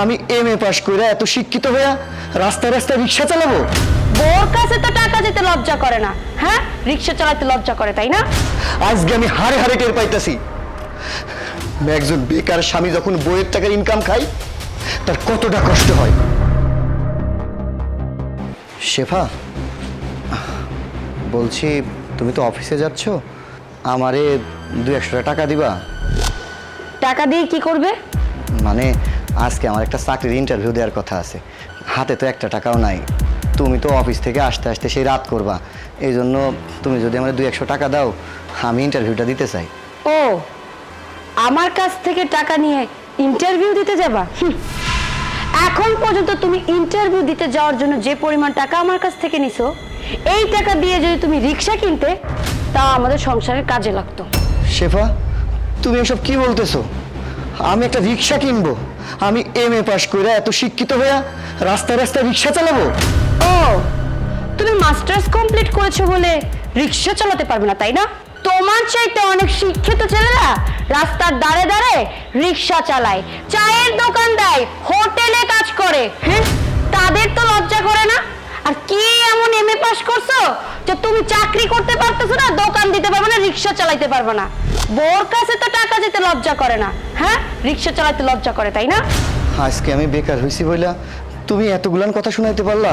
আমি M A পাশ করে এত শিক্ষিত হইয়া রাস্তায় রাস্তায় রিক্সা চালাবো? বোর কাছে তো টাকা দিতে লজ্জা করে না হ্যাঁ? রিক্সা চালাতে লজ্জা করে তাই না? আজকে আমি হাড়ে হাড়ে টের পাইতাছি। একজন বেকার স্বামী যখন বইয়ের টাকার ইনকাম খাই তার কতটা কষ্ট হয়? শেফা বলছি তুমি তো অফিসে যাচ্ছ? আমারে দু একশো টাকা দিবা। টাকা দিয়ে কি করবে? মানে আজকে আমার একটা চাকরির ইন্টারভিউ দেওয়ার কথা আছে। হাতে তো একটা টাকাও নাই। তুমি তো অফিস থেকে আসতে আসতে সেই রাত করবা। এই জন্য তুমি যদি আমার দুই একশো টাকা দাও আমি ইন্টারভিউটা দিতে চাই। ও আমার কাছ থেকে টাকা নিয়ে ইন্টারভিউ দিতে যাবা। এখন পর্যন্ত তুমি ইন্টারভিউ দিতে যাওয়ার জন্য যে পরিমাণ টাকা আমার কাছ থেকে নিছো এই টাকা দিয়ে যদি তুমি রিক্সা কিনতে তা আমাদের সংসারের কাজে লাগতো। শেফা তুমি এসব কি বলতেছো? আমি একটা রিক্সা কিনবো। আমি এম এ পাশ করে এত শিক্ষিত হইয়া রাস্তায় রাস্তায় রিক্সা চালাবো? ও, তুমি মাস্টার্স কমপ্লিট করেছ বলে রিক্সা চালাতে পারবে না, তাই না? তোমার চাইতে অনেক শিক্ষিত ছেলেরা রাস্তার দাঁড়ে দাঁড়ে রিক্সা চালায়, চায়ের দোকান দেয়, হোটেলে কাজ করে। হ্যাঁ তাদের তো লজ্জা করে না? আর কি এমন এমএ পাস করছ যে তুমি চাকরি করতে পারতেছো না, দোকান দিতে পারবে না, রিক্সা চালাইতে পারবে না? বোর কাছে তো টাকা দিতে লজ্জা করে না হ্যাঁ? রিক্সা চালাতে লজ্জা করে তাই না? আজকে আমি বেকার হয়েছি বইলা তুমি এতগুলান কথা শোনাইতে পারলা?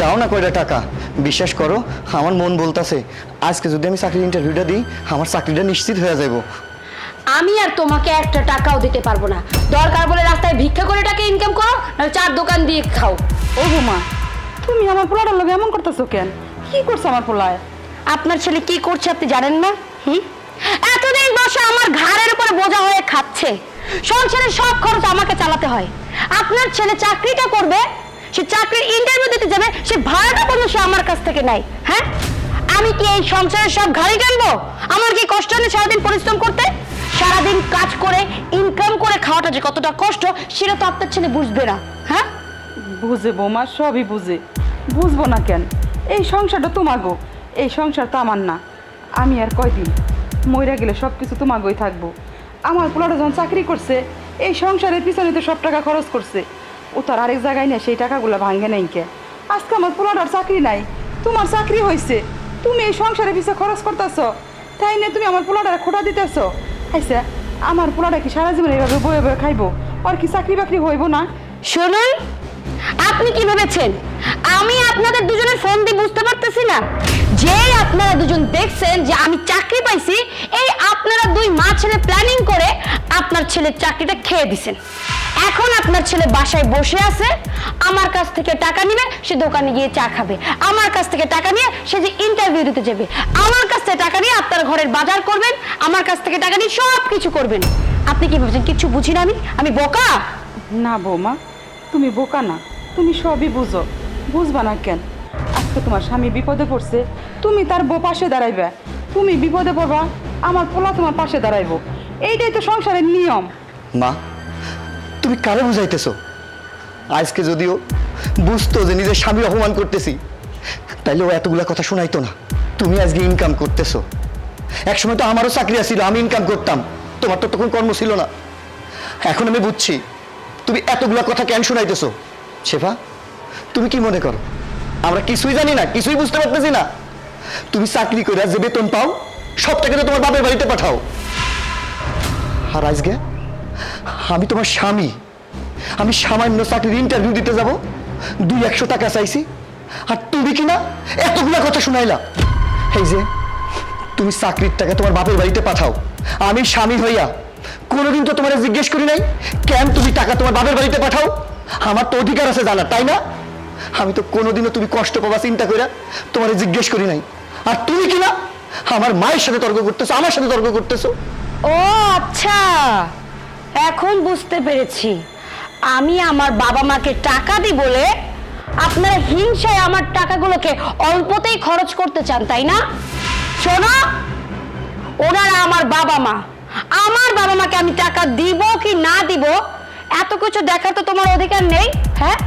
দাও না কয়টা টাকা। বিশ্বাস করো আমার মন বলতাছে আজকে যদি আমি চাকরির ইন্টারভিউটা দিই আমার চাকরিটা নিশ্চিত হয়ে যাব আমি আর তোমাকে একটা টাকাও দিতে পারব না। দরকার বলে রাস্তায় ভিক্ষা করে টাকা ইনকাম করো নাহলে চার দোকান দিয়ে খাও। ও বৌমা তুমি আমার পোলাটার লোক এমন করতেছো কেন? কি করছ আমার পোলায়? আপনার ছেলে কি করছে আপনি জানেন না? হুম? এতদিন বসে আমার ঘাড়ের উপরে বোঝা হয়ে খাচ্ছে। সংসারের সব খরচ আমাকে চালাতে হয়। আপনার ছেলে চাকরিটা করবে, সে চাকরির ইন্টারভিউ দিতে যাবে, সে ভাড়াটা পর্যন্ত সে আমার কাছ থেকে নেয় হ্যাঁ? আমি কি এই সংসারের সব ঘাড়ি টানবো? আমার কি কষ্ট নেই সারাদিন পরিশ্রম করতে? সারাদিন কাজ করে ইনকাম করে খাওয়াটা যে কতটা কষ্ট, সেটা তো আপনার ছেলে বুঝবে না হ্যাঁ? বুঝে বৌমা, সবই বুঝে। বুঝব না কেন? এই সংসারটা তোমাগো এই সংসার তো আমার না। আমি আর কয়দিন? মইরা গেলে সব কিছু তোমাগোই থাকব। আমার পোলাটা যখন চাকরি করছে, এই সংসারের পিছনে তো সব টাকা খরচ করছে। ও তো আর আরেক জায়গায় না সেই টাকাগুলো ভাঙ্গে নাই কে। আজকে আমার পোলাটার চাকরি নাই, তোমার চাকরি হয়েছে তুমি এই সংসারের পিছনে খরচ করতেছ, তাই না তুমি আমার পোলাটারে খোটা দিতেছ। আইসা, আমার পোলাটা কি সারা জীবন এইভাবে বয়ে বয়ে খাইবো? আর কি চাকরি বাকরি হইব না? শুনুন আপনি কি ভেবেছেন? আমি আপনাদের দুজনের ফোন দিয়ে বুঝতে পারতেছি না। যেই আপনারা দুজন দেখছেন যে আমি চাকরি পাইছি, এই আপনারা দুই মা ছেলে প্ল্যানিং করে আপনার ছেলের চাকরিটা খেয়ে দিছেন। এখন আপনার ছেলে বাসায় বসে আছে, আমার কাছ থেকে টাকা নিবে, সে দোকানে গিয়ে চা খাবে। আমার কাছ থেকে টাকা নিয়ে সে যে ইন্টারভিউ দিতে যাবে। আমার কাছ থেকে টাকা নিয়ে আপনার ঘরের বাজার করবেন, আমার কাছ থেকে টাকা নিয়ে সব কিছু করবেন। আপনি কি ভাবছেন কিছু বুঝি না আমি? আমি বোকা? না বৌমা, তুমি বোকা না। তুমি সবই বুঝো। বুঝবা না কেন? আজকে তোমার স্বামী বিপদে পড়ছে, তুমি তার বউ পাশে দাঁড়াইবে। তুমি বিপদে পড়বা, আমার পোলা তোমার পাশে দাঁড়াইবো। এইটাই তো সংসারের নিয়ম। মা, তুমি কারে বুঝাইতেছো? আজকে যদিও বুঝতো যে নিজের স্বামী অপমান করতেছি, তাইলে ও এতগুলা কথা শোনাইতো না। তুমি আজকে ইনকাম করতেছো। একসময় তো আমারও চাকরি আছিল, আমি ইনকাম করতাম। তোমার তো তখন কর্ম ছিল না। এখন আমি বুঝছি, তুমি এতগুলা কথা কেন শোনাইতেছো? শেফা, তুমি কি মনে করো? আমরা কিছুই জানি না, কিছুই বুঝতে পারতেছি না। তুমি চাকরি করে যে বেতন পাও সব টাকা তো তোমার বাপের বাড়িতে পাঠাও। আর আজকে আমি তোমার স্বামী। আমি সামান্য চাকরির ইন্টারভিউ দিতে যাব, দুই একশো টাকা চাইছি। আর তুমি কি না এতগুলা কথা শুনাইলা। এই যে, তুমি চাকরির টাকা তোমার বাপের বাড়িতে পাঠাও। আমি স্বামী হইয়া কোনোদিন তো তোমার জিজ্ঞেস করি নাই, কেন তুমি টাকা তোমার বাপের বাড়িতে পাঠাও? আমার তো অধিকার আছে জানা তাই না? আমি তো কোনোদিনও তুমি কষ্ট পাবা, চিন্তা করে তোমার জিজ্ঞেস করি নাই। আর তুমি কি না? আমার মায়ের সাথে তর্ক করতেছো, আমার সাথে তর্ক করতেছো। ও আচ্ছা। এখন বুঝতে পেরেছি। আমি আমার বাবা মাকে টাকা দিই বলে আপনারা হিংসায় আমার টাকাগুলোকে অল্পতেই খরচ করতে চান, তাই না? শোনো, ওনারা আমার বাবা মা। আমার বাবা মাকে আমি টাকা দিব কি না দিব এত কিছু দেখার তো তোমার অধিকার নেই হ্যাঁ?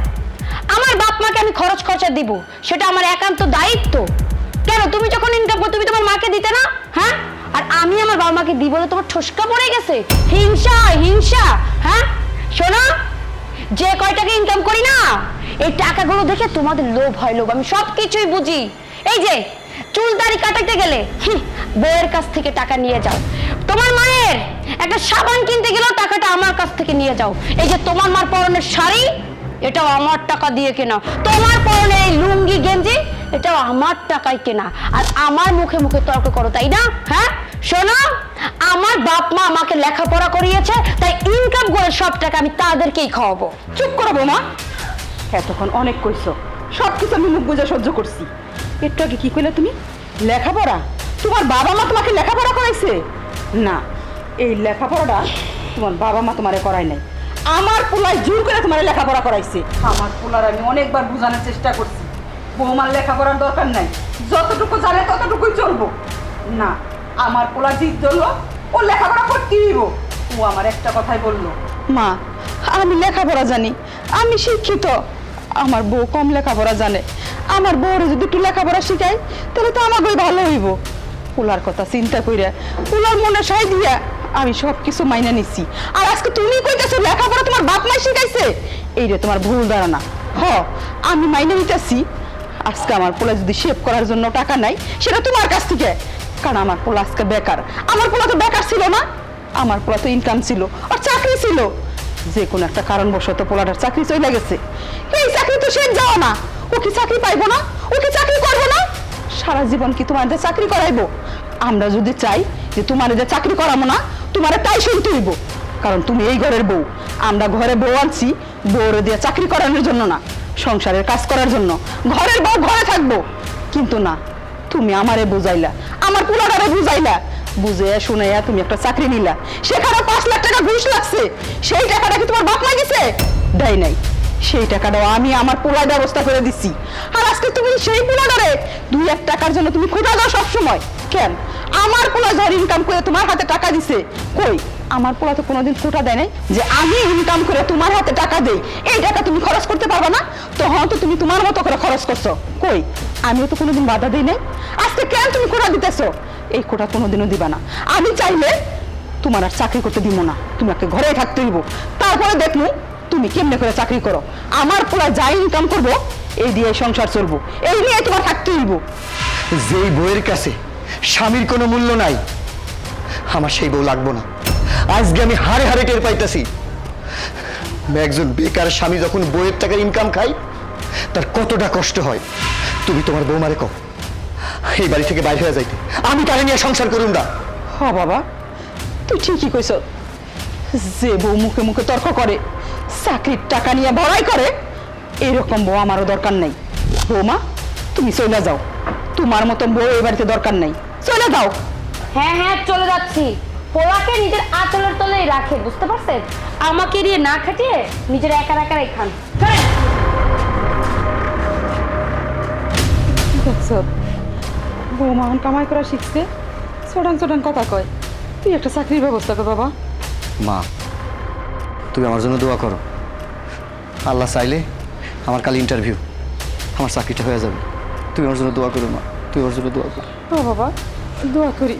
আমার বাপ মাকে আমি খরচ খরচা দিব, সেটা আমার একান্ত দায়িত্ব। কেন? তুমি যখন ইনকাম করো তুমি তোমার মাকে দিতে না হ্যাঁ? আর আমি আমার বাবা মাকে দিব বলে তোমার ঠোসকা পড়ে গেছে। হিংসা হিংসা হ্যাঁ? শোনো, যে কয় টাকা ইনকাম করি না, এই টাকাগুলো দেখে তোমাদের লোভ হয়, লোভ। আমি সব কিছুই বুঝি। এই যে চুল দাড়ি কাটাতে গেলে বউয়ের কাছ থেকে টাকা নিয়ে যাও। তোমার মায়ের একটা সাবান কিনতে গেলেও টাকাটা আমার কাছ থেকে নিয়ে যাও। এই যে তোমার মার পরনের শাড়ি, এটাও আমার টাকা দিয়ে কেনা তোমার পরনের এই লুঙ্গি, গেঞ্জি, এটাও আমার টাকায় কেনা। আর আমার মুখে মুখে তর্ক করো, তাই না? হ্যাঁ? শোনো, আমার বাপ মা আমাকে লেখাপড়া করিয়েছে, তাই ইনকাম করে সব টাকা আমি তাদেরকেই খাওয়াবো। চুপ করো বৌমা। এতক্ষণ অনেক কইছো। সব কিছু আমি মুখ বুঝে সহ্য করছি। একটু আগে কি কইলে তুমি? লেখাপড়া? তোমার বাবা মা তোমাকে লেখাপড়া করাইছে? না, এই লেখাপড়াটা তোমার বাবা মা তোমারে করায় নাই। আমার পোলায় জোর করে তোমার লেখাপড়া করাইছে। আমার পোলার আমি অনেকবার বোঝানোর চেষ্টা করছি। বৌমার লেখাপড়ার দরকার নাই। যতটুকু জানে ততটুকুই চলবো। না, আমার পোলা জিদ ধরলো, ও লেখাপড়া করতে দিব ও আমার একটা কথাই বলল। মা, আমি লেখাপড়া জানি। আমি শিক্ষিত। আমার বউ কম লেখাপড়া জানে। আমার বউরে যদি একটু লেখাপড়া শিখাই তাহলে তো আমাকেই ভালো হইব। পোলার কথা চিন্তা কইরা পোলার মনে সাই দিয়া আমি সব কিছু মাইনা নিছি। আর আজকে তুমি কইতেছো লেখাপড়া তোমার বাপ মাই শিখাইছে? এইটা তোমার ভুল ধারণা। হ, আমি মাইনা নিতেছি। আজকে আমার পোলা যদি শেভ করার জন্য টাকা নাই, সেটা তোমার কাছ থেকে। কারণ আমার পোলা আজকে বেকার। আমার পোলা তো বেকার ছিল না। আমার পোলা তো ইনকাম ছিল, আর চাকরি ছিল। যে কোনো একটা কারণবশত পোলাটার চাকরি চলে গেছে। এই চাকরি তো শেষ যাও না। ও কি চাকরি পাইবো না? ও কি চাকরি করব না? সারা জীবন কি তোমাদের চাকরি করাইবো? আমরা যদি চাই যে তোমার যে চাকরি করাবো না, তোমার তাই শুনতে হইব কারণ তুমি এই ঘরের বউ। আমরা ঘরে বউ আনছি, বউরে দিয়ে চাকরি করানোর জন্য না, সংসারের কাজ করার জন্য। ঘরের বউ ঘরে থাকব। কিন্তু না, তুমি আমারে বুঝাইলা, আমার পোলাটারে বুঝাইলা। বুঝে শুনাইয়া তুমি একটা চাকরি নিলা। সেখানে পাঁচ লাখ টাকা ঘুষ লাগছে। সেই টাকাটা কি তোমার বাপ মা গেছে দেয় নাই। সেই টাকাটাও আমি আমার পোলার ব্যবস্থা করে দিচ্ছি। আর আজকে তুমি সেই পোলাটারে দুই এক টাকার জন্য তুমি খোঁজা দাও সবসময়। কেন? আমার পোলা যার ইনকাম করে তোমার হাতে টাকা দিছে, কই? আমার পোলা তো কোনোদিন খোটা দেয় নাই যে আমি ইনকাম করে তোমার হাতে টাকা দেই। এই টাকা তুমি খরচ করতে পারবে না? তখন তো তুমি তোমার মতো করে খরচ করছ। কই? আমিও তো কোনোদিন বাধা দিই নাই। আজকে কেন তুমি খোটা দিতেছো? এই খোটা কোনোদিনও দিবা না। আমি চাইলে তোমার আর চাকরি করতে দিব না। তুমি একটা ঘরে থাকতে দিব। তারপরে দেখব তুমি কেমনে করে চাকরি করো? আমার পোলা যা ইনকাম করব এই দিয়ে সংসার চলবো। এই নিয়ে তোমার থাকতে হইব। যেই বউয়ের কাছে স্বামীর কোনো মূল্য নাই আমার সেই বউ লাগবো না। আজকে আমি হারে হারে টের পাইতাছি। একজন বেকার স্বামী যখন বউয়ের টাকার ইনকাম খাই তার কতটা কষ্ট হয়? তুমি তোমার বৌমারে কও এই বাড়ি থেকে বাইরে হয়ে যাইতে। আমি তারে নিয়ে সংসার করুন না হ বাবা তুই ঠিকই কইছ। যে বউ মুখে মুখে তর্ক করে চাকরির টাকা নিয়ে বড়াই করে। এরকম বউ আমারও দরকার নেই। বৌমা তুমি চলে যাও। তোমার মতন বউ এই বাড়িতে দরকার নেই। চলে যাও। হ্যাঁ হ্যাঁ চলে যাচ্ছি। পোলাকে নিজের আঁচলের তলেই রাখে বুঝতে পারছেন? আমাকে দিয়ে না খাটিয়ে নিজের একা একারাই খান। বৌমা এখন কামাই করা শিখছে। ছোটান ছোটান কথা কয়। তুই একটা চাকরির ব্যবস্থা কর বাবা। মা তুমি আমার জন্য দোয়া করো। আল্লাহ চাইলে আমার কাল ইন্টারভিউ আমার চাকরিটা হয়ে যাবে। তুমি আমার জন্য দোয়া করো মা তুই আমার জন্য দোয়া করো। বাবা, দোয়া করি।